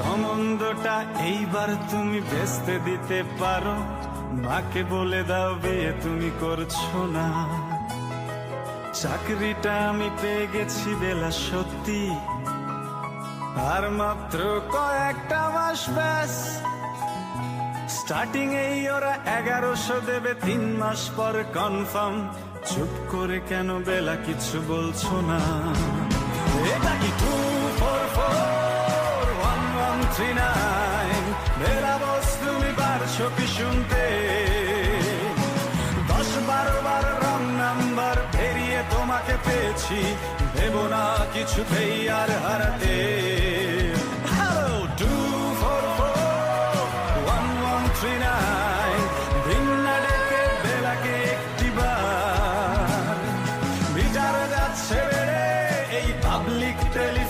সম্বন্ধটা এইবার তুমি ভেস্তে দিতে পারো। মাকে বলে দাও বিয়ে তুমি করছ না। চাকরিটা আমি পেয়ে গেছি বেলা সত্যি। আর মাত্র কয়েকটা মাস ব্যাস। স্টার্টিং এই ওরা এগারোশো দেবে তিন মাস পর কনফার্ম চুপ করে কেন বেলা কিছু বলছো না? এটা কি two four four one one three nine Bela Bose তুমি পারছ কি শুনতে। দশ বারো বার রং নাম্বার পেরিয়ে তোমাকে পেয়েছি। দেব না কিছুতেই আর হারাতে। Hello two four one one three nine ডেকে বেলাকে একটি বার। বিচার যাচ্ছে এই পাবলিক টেলিফোনে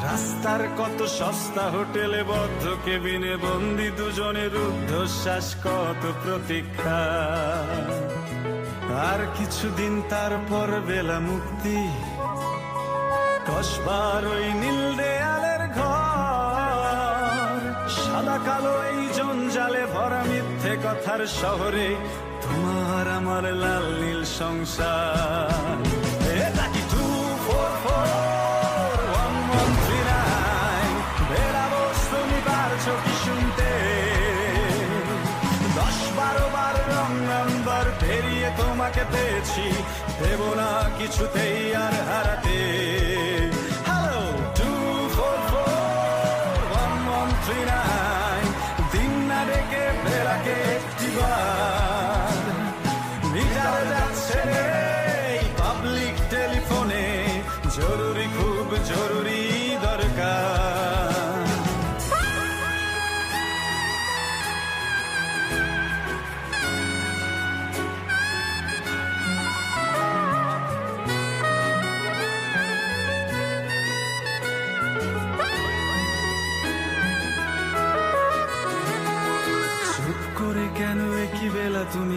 রাস্তার কত সস্তা হোটেলে বদ্ধ কেবিনে বন্দি দুজনের ঊর্ধ্বশ্বাস কত প্রতীক্ষা। আর কিছুদিন তারপর বেলা মুক্তি কসবার ওই নীল দেয়ালের ঘর। সাদা কালো এই জঞ্জালে ভরা মিথ্যে কথার শহরে, তোমার আমার লাল নীল সংসার। পেয়েছি দেব না কিছুতেই আর হারাতে।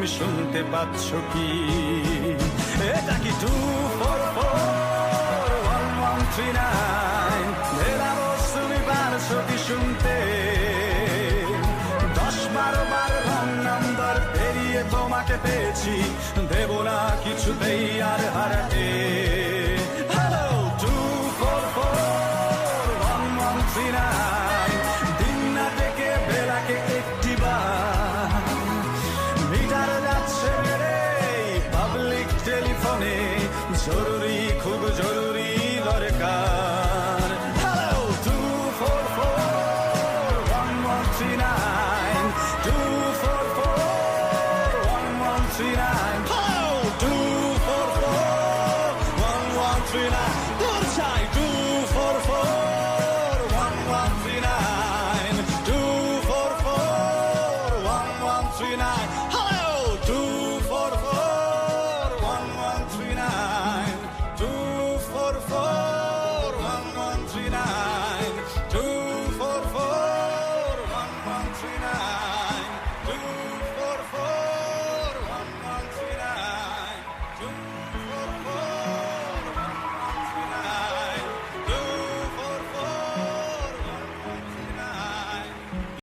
তুমি শুনতে পাচ্ছ কি? এটা কি two four four one one three nine তুমি কি শুনতে। দশ বারো বার রং নাম্বার পেরিয়ে তোমাকে পেয়েছি। দেব না কিছুতেই আর হারাতে। Hello two four four one one three nine জরুরি